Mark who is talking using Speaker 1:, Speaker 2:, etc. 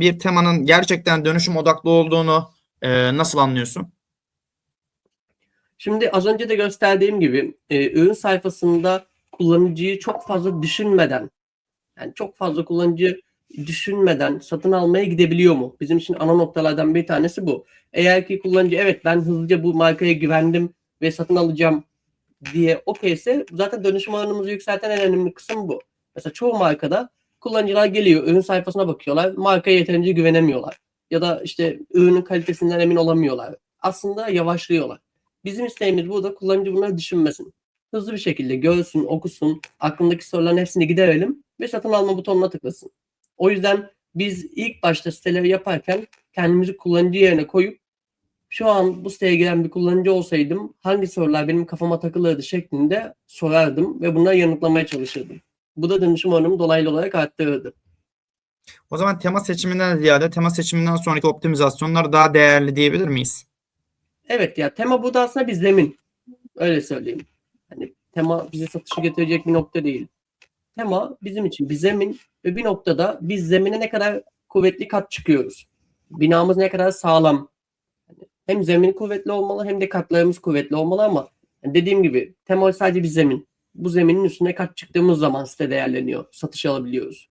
Speaker 1: bir temanın gerçekten dönüşüm odaklı olduğunu e, nasıl anlıyorsun?
Speaker 2: Şimdi az önce de gösterdiğim gibi e, ürün sayfasında kullanıcıyı çok fazla düşünmeden yani çok fazla kullanıcı düşünmeden satın almaya gidebiliyor mu? Bizim için ana noktalardan bir tanesi bu. Eğer ki kullanıcı evet ben hızlıca bu markaya güvendim ve satın alacağım diye okeyse zaten dönüşüm oranımızı yükselten en önemli kısım bu. Mesela çoğu markada kullanıcılar geliyor ürün sayfasına bakıyorlar markaya yeterince güvenemiyorlar. Ya da işte ürünün kalitesinden emin olamıyorlar. Aslında yavaşlıyorlar. Bizim isteğimiz burada kullanıcı bunları düşünmesin. Hızlı bir şekilde görsün, okusun, aklındaki soruların hepsini giderelim ve satın alma butonuna tıklasın. O yüzden biz ilk başta siteleri yaparken kendimizi kullanıcı yerine koyup şu an bu siteye giren bir kullanıcı olsaydım hangi sorular benim kafama takılırdı şeklinde sorardım ve bunları yanıtlamaya çalışırdım. Bu da dönüşüm oranımı dolaylı olarak arttırırdı.
Speaker 1: O zaman tema seçiminden ziyade tema seçiminden sonraki optimizasyonlar daha değerli diyebilir miyiz?
Speaker 2: Evet ya tema burada aslında bir zemin. Öyle söyleyeyim. Hani tema bize satışı getirecek bir nokta değil. Tema bizim için bir zemin ve bir noktada biz zemine ne kadar kuvvetli kat çıkıyoruz. Binamız ne kadar sağlam. Hani hem zemin kuvvetli olmalı hem de katlarımız kuvvetli olmalı ama dediğim gibi tema sadece bir zemin. Bu zeminin üstüne kat çıktığımız zaman site değerleniyor. Satış alabiliyoruz.